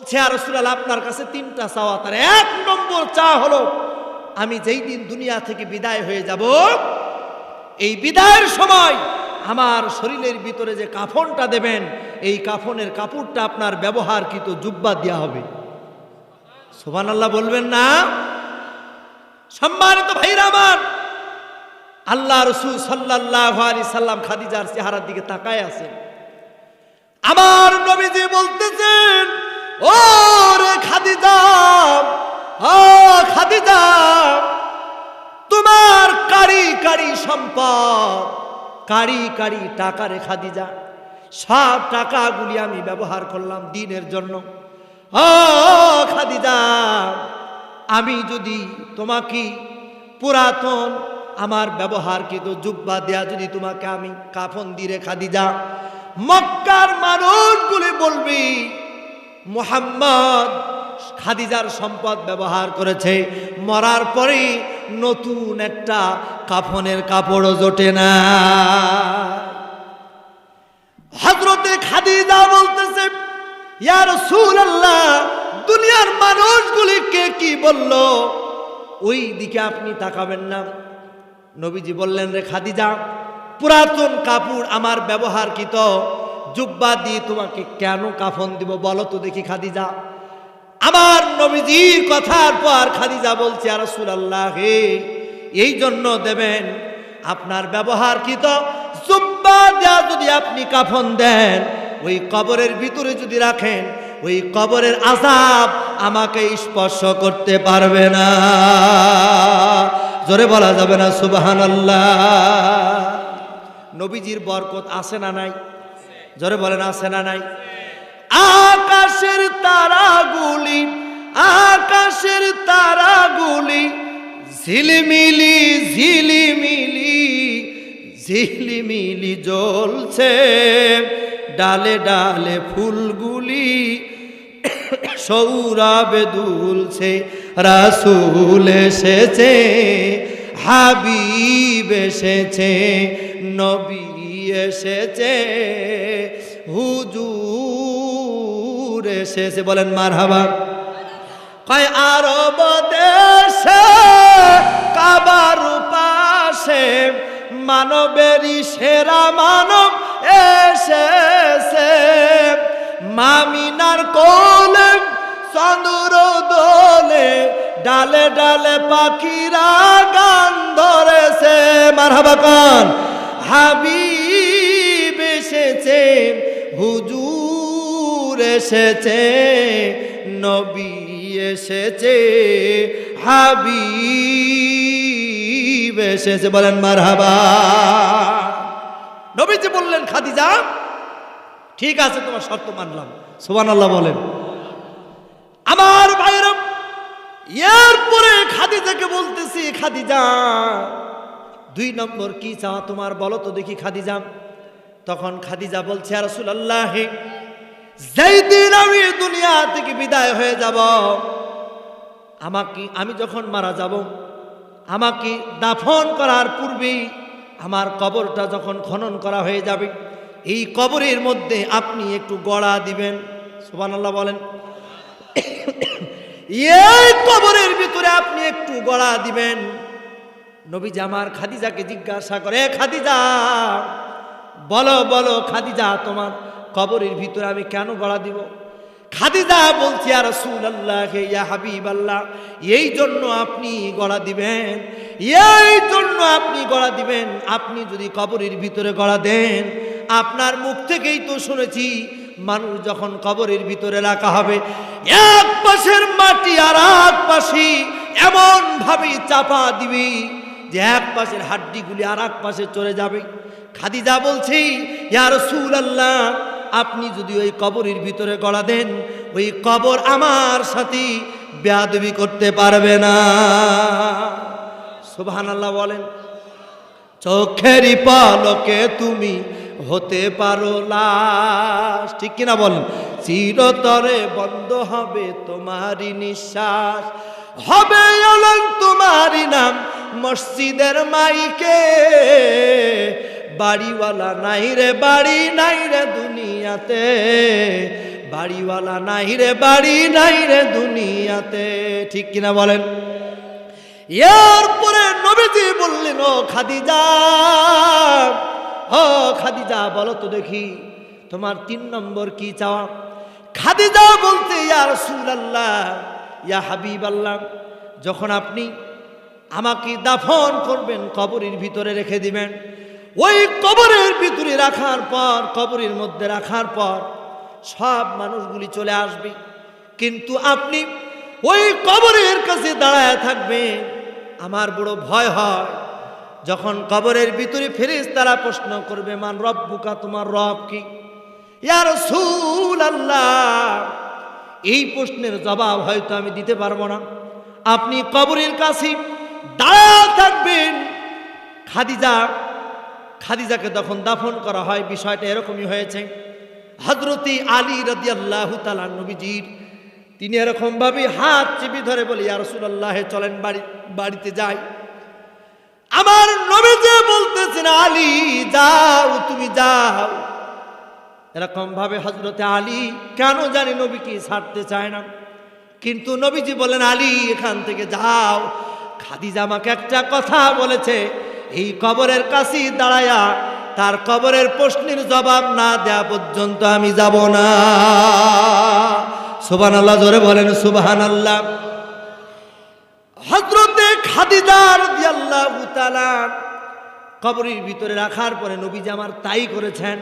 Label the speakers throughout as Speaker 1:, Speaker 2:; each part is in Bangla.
Speaker 1: বলছে আর রসুলাল আপনার কাছে তিনটা চাওয়া, তার এক নম্বর চা হলো, আমি যেই দিন দুনিয়া থেকে বিদায় হয়ে যাব, এই বিদায়ের সময় আমার শরীরের ভিতরে যে কাফনটা দেবেন, এই কাফনের কাপড়টা আপনার ব্যবহারকৃত জুব্বা দেওয়া হবে। সোহান আল্লাহ বলবেন না। সম্মানিত ভাইরা আমার, আল্লাহ রসুল সাল্লাহ আলি সাল্লাম খাদিজার চেহারার দিকে তাকায় আছেন। আমার নবীজি বলতেছেন তোমার কারি কারি সম্পদ, কারি কারি টাকা সব টাকাগুলি আমি ব্যবহার করলাম দিনের জন্য। খাদিজা, আমি যদি তোমাকে পুরাতন আমার ব্যবহারকৃত জুব্বা দেয়া যদি তোমাকে আমি কাফন দিয়ে খাদিজা, মক্কার মানুষগুলি বলবি, মোহাম্মদ খাদিজার সম্পদ ব্যবহার করেছে। মরার পরে নতুন একটা কাফনের কাপড়ও জোটে না। হজরতে খাদিজা বলতেছে ইয়ার সুর আল্লাহ দুনিয়ার মানুষগুলিকে কি বলল? ওই দিকে আপনি তাকাবেন না। নবীজি বললেন, রে খাদিজা, পুরাতন কাপড় আমার ব্যবহার ব্যবহারকৃত। জুব্বা দিয়ে তোমাকে কেন কাফন দিব বলো তো দেখি খাদিজা। আমার নবীজির কথার পর খাদিজা বলছে আর হে এই জন্য দেবেন। আপনার ব্যবহারকৃত জুব্বা দেয়া যদি আপনি কাফন দেন, ওই কবরের ভিতরে যদি রাখেন, ওই কবরের আজাব আমাকে স্পর্শ করতে পারবে না। জোরে বলা যাবে না সুবাহান নবীজির বরকত আছে না নাই? জোরে বলেন, আছে না নাই? আকাশের জ্বলছে ডালে ডালে ফুলগুলি সৌরভে দুলছে, রাসুল এসেছে, হাবিব এসেছে, নবী এসেছে, হুজুর এসেছে। বলেন মার হাবা কয় আরব দেশে, কাবার পাশে মানবেরই সেরা মানব এসেছে। মামিনার কোলে চন্দ্র দোলে, ডালে ডালে পাখিরা গান ধরেছে। মারহাবা কান হাবিব এসেছে, হুজুর এসেছে, নবী এসেছে। হাবিব এসেছে বলেন, মারহাবা। নবীজি বললেন, খাদিজা, ঠিক আছে, তোমার শর্ত মানলাম। সোবান আল্লাহ বলেন। আমার ভাইরা এরপরে খাদিজাকে বলতেছি, খাদিজা, দুই নম্বর কি চাওয়া তোমার বলো তো দেখি, খাদিজা। তখন খাদিজা বলছে আর আল্লাহ যেই দিন আমি দুনিয়া থেকে বিদায় হয়ে যাব, আমাকে, আমি যখন মারা যাব আমাকে দাফন করার পূর্বেই আমার কবরটা যখন খনন করা হয়ে যাবে, এই কবরের মধ্যে আপনি একটু গড়া দিবেন। সুবান আল্লাহ বলেন। এই কবরের ভিতরে আপনি একটু গড়া দিবেন। নবী জামার খাদিজাকে জিজ্ঞাসা করে, "এ খাদিজা, বলো বলো খাদিজা, তোমার কবরের ভিতরে আমি কেন গড়া দিব? খাদিজা বলছি আর রসুল আল্লাহ ইয়া হাবিব আল্লাহ এই জন্য আপনি গড়া দিবেন, এই জন্য আপনি গড়া দিবেন, আপনি যদি কবরের ভিতরে গড়া দেন, আপনার মুখ থেকেই তো শুনেছি, মানুষ যখন কবরের ভিতরে রাখা হবে, এক পাশের মাটি আর এক পাশে এমন ভাবে চাপা দিবি, যে এক পাশের হাড্ডিগুলি আর এক পাশে চলে যাবে। খাদিজা বলছি ইয়ার সুল আল্লাহ আপনি যদি ওই কবরের ভিতরে গড়া দেন, ওই কবর আমার সাথে বেয়াদবি করতে পারবে না। সুবহান আল্লাহ বলেন চোখেরই পালকে তুমি হতে পারো লাশ। ঠিক কিনা বলেন? চিরতরে বন্ধ হবে তোমারই নিঃশ্বাস। হবে অলন তোমারই নাম মসজিদের মাইকে। বাড়িওয়ালা নাই রে, বাড়ি নাই রে দুনিয়াতে। বাড়িওয়ালা নাই রে, বাড়ি নাই রে দুনিয়াতে। ঠিক কিনা বলেন? এরপরে নবীজি বললেন, ও খাদিজা ও খাদিজা, বলো তো দেখি, তোমার তিন নম্বর কি চাওয়া? খাদিজা বলতে, ইয়া রাসূলুল্লাহ, ইয়া হাবিব আল্লাহ যখন আপনি আমাকে দাফন করবেন, কবরের ভিতরে রেখে দিবেন ওই কবরের ভিতরে রাখার পর, কবরের মধ্যে রাখার পর সব মানুষগুলি চলে আসবে। কিন্তু আপনি ওই কবরের কাছে দাঁড়ায় থাকবেন, আমার বড় ভয় হয়। যখন কবরের ভিতরে ফেরিস তারা প্রশ্ন করবে, মান রব রব্বুকা, তোমার রব কি? ইয়ার সুল আল্লাহ এই প্রশ্নের জবাব হয়তো আমি দিতে পারব না। আপনি কবরের কাছে দাঁড়া থাকবেন, খাদিজা খাদিজাকে তখন দাফন করা হয়, বিষয়টা এরকমই হয়েছে। হজরতি আলী রদি আল্লাহ নবীজির, তিনি এরকম ভাবে হাত চেপে ধরে বলে, ইয়া রাসূলুল্লাহ চলেন বাড়ি, বাড়িতে যাই। আমার নবী যে বলতেছেন, আলী, যাও, তুমি যাও। এরকম ভাবে হজরতে আলী কেন জানি নবীকে ছাড়তে চায় না। কিন্তু নবীজি বলেন, আলী, এখান থেকে যাও। খাদিজা আমাকে একটা কথা বলেছে এই কবরের কাছে দাঁড়ায়া তার কবরের প্রশ্নের জবাব না দেয়া পর্যন্ত আমি যাব না। সুবান আল্লাহ জোরে বলেন সুবাহান আল্লাহ হজরতে খাদিজার দিয়াল্লাহ কবরের ভিতরে রাখার পরে নবীজি আমার তাই করেছেন।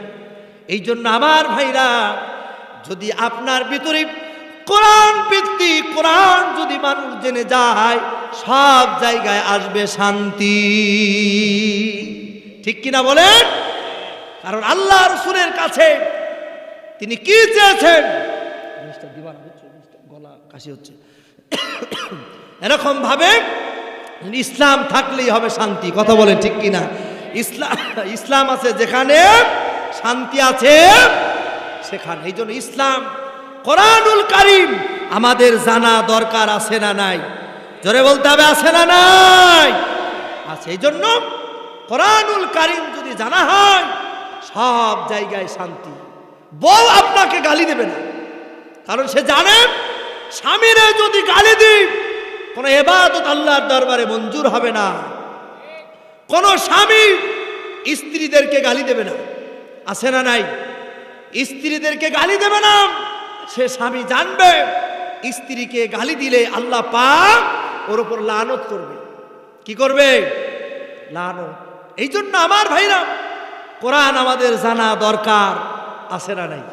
Speaker 1: এই জন্য আমার ভাইরা, যদি আপনার ভিতরে কোরআন ভিত্তি কোরআন যদি মানুষ জেনে যায় সব জায়গায় আসবে শান্তি। ঠিক কিনা বলেন? কারণ আল্লাহ রসুলের কাছে তিনি কি চেয়েছেন? জিনিসটা গলা কাশি হচ্ছে। এরকম ভাবে ইসলাম থাকলেই হবে শান্তি। কথা বলেন ঠিক কিনা? ইসলাম ইসলাম আছে যেখানে শান্তি আছে সেখানে। এই জন্য ইসলাম কোরআনুল কারিম আমাদের জানা দরকার আছে না নাই? জোরে বলতে হবে, আছে না নাই? আছে এই জন্য কোরআনুল কারিম যদি জানা হয়, সব জায়গায় শান্তি। বউ আপনাকে গালি দেবে না। কারণ সে জানে, স্বামীরে যদি গালি দিই, কোন এবাদত আল্লাহর দরবারে মঞ্জুর হবে না। কোন স্বামী স্ত্রীদেরকে গালি দেবে না। আছে না নাই? স্ত্রীদেরকে গালি দেবে না। সে স্বামী জানবে, স্ত্রীকে গালি দিলে আল্লাহ পাক ওর ওপর লানত করবে। কি করবে? লানত। এই জন্য আমার ভাইরা, কোরআন আমাদের জানা দরকার, আছে না নাই?